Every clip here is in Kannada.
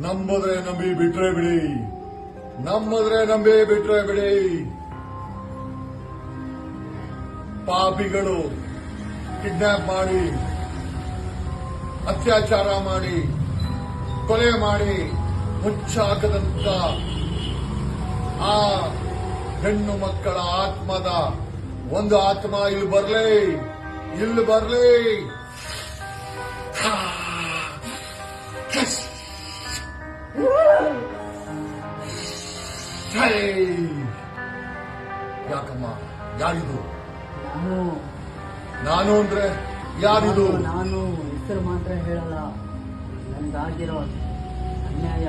ನಂಬುದ್ರೆ ನಂಬಿ ಬಿಟ್ರೆ ಬಿಡಿ. ನಂಬುದ್ರೆ ನಂಬಿ ಬಿಟ್ರೆ ಬಿಡಿ. ಪಾಪಿಗಳು ಕಿಡ್ನಾಪ್ ಮಾಡಿ, ಅತ್ಯಾಚಾರ ಮಾಡಿ, ಕೊಲೆ ಮಾಡಿ ಮುಚ್ಚಾಕದಂತ ಆ ಹೆಣ್ಣು ಮಕ್ಕಳ ಆತ್ಮದ ಒಂದು ಆತ್ಮ ಇಲ್ಲಿ ಬರ್ಲಿ ಇಲ್ಲಿ ಬರ್ಲಿ. ಯಾಕಮ್ಮ? ಯಾರಿದು? ನಾನು ನಾನು ಅಂದ್ರೆ ಯಾರಿದು? ನಾನು- ಹೆಸರು ಮಾತ್ರ ಹೇಳಲ್ಲ. ನನ್ಗಾಗಿರೋ ಅನ್ಯಾಯ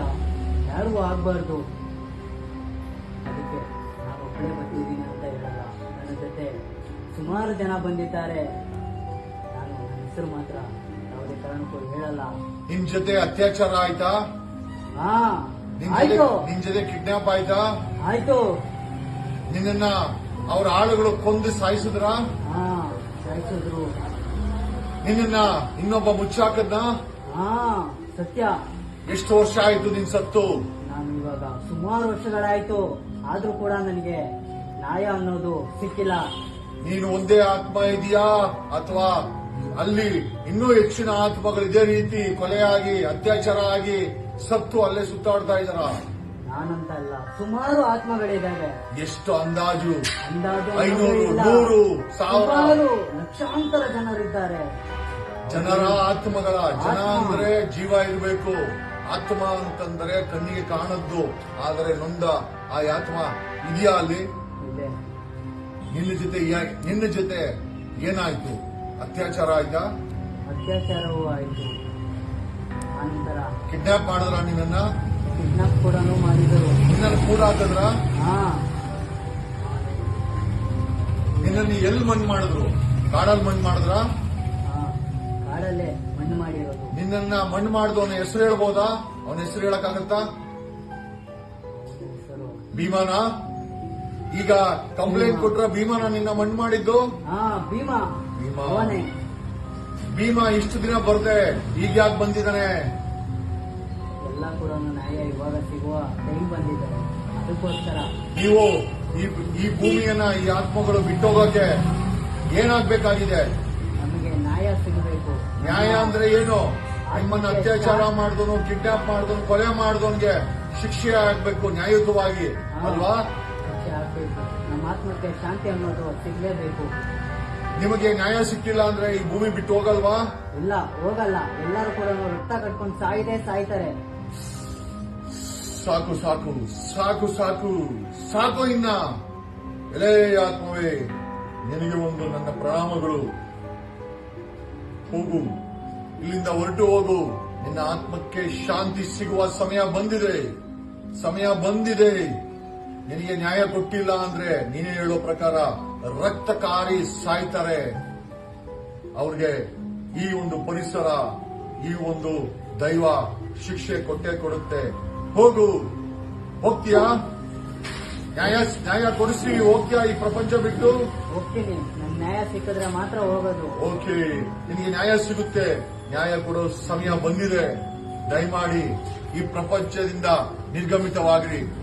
ಯಾರಿಗೂ ಆಗ್ಬಾರ್ದು. ಅದಕ್ಕೆ ನಾನು ಒಬ್ಬಳೇ ಬಂದಿದ್ದೀನಿ ಅಂತ ಹೇಳಲ್ಲ. ನನ್ನ ಜೊತೆ ಸುಮಾರು ಜನ ಬಂದಿದ್ದಾರೆ. ನಾನು ನನ್ನ ಹೆಸರು ಮಾತ್ರ ಯಾವುದೇ ಕಾರಣಕ್ಕೂ ಹೇಳಲ್ಲ. ನಿಮ್ ಜೊತೆ ಅತ್ಯಾಚಾರ ಆಯ್ತಾ? ಹಾ ನಿಮ್ ಜೊತೆ ಆಯ್ತು. ಜೊತೆ ಕಿಡ್ನಾಪ್ ಆಯ್ತಾ? ಆಯ್ತು. ನಿನ್ನನ್ನ ಅವ್ರ ಆಳುಗಳು ಕೊಂದು ಸಾಯಿಸಿದ್ರ? ಹಾ ಸಾಯಿಸಿದ್ರು. ನಿನ್ನ ಇನ್ನೊಬ್ಬ ಮುಚ್ಚಾಕದ್ನ? ಹಾ ಸತ್ಯ. ಎಷ್ಟು ವರ್ಷ ಆಯ್ತು ನಿನ್ ಸತ್ತು? ನಾನು ಇವಾಗ ಸುಮಾರು ವರ್ಷಗಳಾಯ್ತು. ಆದ್ರೂ ಕೂಡ ನನಗೆ ನ್ಯಾಯ ಅನ್ನೋದು ಸಿಕ್ಕಿಲ್ಲ. ನೀನು ಒಂದೇ ಆತ್ಮ ಇದೆಯಾ? ಅಥವಾ ಅಲ್ಲಿ ಇನ್ನೂ ಹೆಚ್ಚಿನ ಆತ್ಮಗಳು ಇದೇ ರೀತಿ ಕೊಲೆಯಾಗಿ ಅತ್ಯಾಚಾರ ಆಗಿ ಸತ್ತು ಅಲ್ಲೇ ಸುತ್ತಾಡ್ತಾ ಇದಾರ ನಾನಂತ ಅಲ್ಲ ಸುಮಾರು ಆತ್ಮಗಳಿದ್ದಾವೆ. ಎಷ್ಟು ಅಂದಾಜು? ಅಂದಾಜು ಐನೂರು. ನೂರು, ಸಾವಿರ. ಸುಮಾರು ಲಕ್ಷಾಂತರ ಜನರಿದ್ದಾರೆ. ಜನರ ಆತ್ಮಗಳ ಜನ. ಅಂದ್ರೆ ಜೀವ ಇರಬೇಕು. ಆತ್ಮ ಅಂತಂದ್ರೆ ಕಣ್ಣಿಗೆ ಕಾಣದ್ದು. ಆದರೆ ನೊಂದ ಆ ಆತ್ಮ ಇದೆಯಾ ಅಲ್ಲಿ? ನಿನ್ನ ಜೊತೆ ಯಾ- ನಿನ್ನ ಜೊತೆ ಏನಾಯ್ತು? ಅತ್ಯಾಚಾರ ಆಯ್ತಾ? ಅತ್ಯಾಚಾರವೂ ಆಯ್ತು. ಆನಂತರ ಕಿಡ್ನಾಪ್ ಮಾಡಿದ್ರ ನಿನ್ನನ್ನ? ಕಿಡ್ನಾಪ್ ಕೂಡ ಮಾಡಿದರು. ನಿನ್ನನ್ನು ಕೂಡ ಹಾಕಿದ್ರ? ಹಾ. ನಿನ್ನನ್ನು ಎಲ್ಲಿ ಮಣ್ಣು ಮಾಡಿದ್ರು? ಕಾಡಲ್ಲಿ ಮಣ್ಣು ಮಾಡಿದ್ರ? ಹಾ ಕಾಡಲ್ಲೇ ಮಣ್ಣು ಮಾಡಿರೋದು. ನಿನ್ನನ್ನ ಮಣ್ಣು ಮಾಡಿದವನ ಹೆಸರು ಹೇಳ್ಬೋದಾ? ಅವನ ಹೆಸರು ಹೇಳಕ್ಕಾಗತ್ತಾ? ಭೀಮಾನ? ಈಗ ಕಂಪ್ಲೇಂಟ್ ಕೊಟ್ರ ಭೀಮಾನ ನಿನ್ನ ಮಣ್ಣು ಮಾಡಿದ್ದು? ಹಾ ಭೀಮಾ. ಭೀಮಾ ಇಷ್ಟು ದಿನ ಬರ್ದೆ ಈಗ ಯಾಕೆ ಬಂದಿದ್ದಾನೆ? ಎಲ್ಲ ಕೂಡ ನ್ಯಾಯ ಇವಾಗ ಸಿಗುವ ಟೈಮ್ ಬಂದಿದೆ. ಅದಕ್ಕೋಸ್ಕರ ನೀವು ಈ ಭೂಮಿಯನ್ನ ಈ ಆತ್ಮಗಳು ಬಿಟ್ಟೋಗಕ್ಕೆ ಏನಾಗ್ಬೇಕಾಗಿದೆ? ನಮಗೆ ನ್ಯಾಯ ಸಿಗಬೇಕು. ನ್ಯಾಯ ಅಂದ್ರೆ ಏನು? ನಿಮ್ಮನ್ನ ಅತ್ಯಾಚಾರ ಮಾಡಿದನು ಕಿಡ್ನಾಪ್ ಮಾಡಿದವನು ಕೊಲೆ ಮಾಡಿದವನ್ಗೆ ಶಿಕ್ಷೆ ಆಗ್ಬೇಕು ನ್ಯಾಯಯುತವಾಗಿ ಅಲ್ವಾ? ಶಿಕ್ಷೆ ಆಗ್ಬೇಕು. ನಮ್ಮ ಆತ್ಮಕ್ಕೆ ಶಾಂತಿ ಅನ್ನೋದು ಸಿಗಲೇಬೇಕು. ನಿಮಗೆ ನ್ಯಾಯ ಸಿಕ್ಕಿಲ್ಲ ಅಂದ್ರೆ ಈ ಭೂಮಿ ಬಿಟ್ಟು ಹೋಗಲ್ವಾ? ಇಲ್ಲ ಹೋಗಲ್ಲ. ಎಲ್ಲರೂ ಕೂಡ ರಕ್ತ ಕಟ್ಕೊಂಡು ಸಾಯಿದೆ ಸಾಯ್ತಾರೆ. ಸಾಕು ಸಾಕು ಸಾಕು ಸಾಕು ಸಾಕು ಇನ್ನ. ಎಲೆ ಆತ್ಮವೇ, ನಿನಗೆ ಒಂದು ನನ್ನ ಪ್ರಣಾಮಗಳು ಹೋಗು, ಇಲ್ಲಿಂದ ಹೊರಟು ಹೋಗು. ನಿನ್ನ ಆತ್ಮಕ್ಕೆ ಶಾಂತಿ ಸಿಗುವ ಸಮಯ ಬಂದಿದೆ. ಸಮಯ ಬಂದಿದೆ. ನಿನಗೆ ನ್ಯಾಯ ಕೊಟ್ಟಿಲ್ಲ ಅಂದ್ರೆ ನೀನೇ ಹೇಳೋ ಪ್ರಕಾರ ರಕ್ತಕಾರಿ ಸಾಯ್ತಾರೆ. ಅವ್ರಿಗೆ ಈ ಒಂದು ಪರಿಸರ, ಈ ಒಂದು ದೈವ ಶಿಕ್ಷೆ ಕೊಟ್ಟೆ ಕೊಡುತ್ತೆ. ಹೋಗು. ಹೋಗ್ತೀಯಾ? ನ್ಯಾಯ ನ್ಯಾಯ ಕೊಡಿಸ್ತೀವಿ ಹೋಗ್ತೀಯಾ ಈ ಪ್ರಪಂಚ ಬಿಟ್ಟು? ಹೋಗ್ತೀನಿ. ನನ್ ನ್ಯಾಯ ಸಿಕ್ಕಿದ್ರೆ ಮಾತ್ರ ಹೋಗೋದು. ಓಕೆ. ನಿನಗೆ ನ್ಯಾಯ ಸಿಗುತ್ತೆ. ನ್ಯಾಯ ಕೊಡೋ ಸಮಯ ಬಂದಿದೆ. ದಯಮಾಡಿ ಈ ಪ್ರಪಂಚದಿಂದ ನಿರ್ಗಮಿತವಾಗಿರಿ.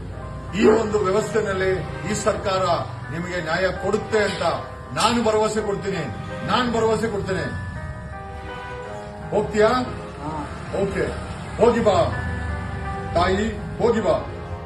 ಈ ಒಂದು ವ್ಯವಸ್ಥೆನಲ್ಲಿ ಈ ಸರ್ಕಾರ ನಿಮಗೆ ನ್ಯಾಯ ಕೊಡುತ್ತೆ ಅಂತ ನಾನು ಭರವಸೆ ಕೊಡ್ತೀನಿ. ನಾನು ಭರವಸೆ ಕೊಡ್ತೇನೆ. ಹೋಗ್ತೀಯಾ? ಹಾ. ಓಕೆ. ಹೋಗಿ ಬಾ. ತಾಯಿ ಹೋಗಿ ಬಾ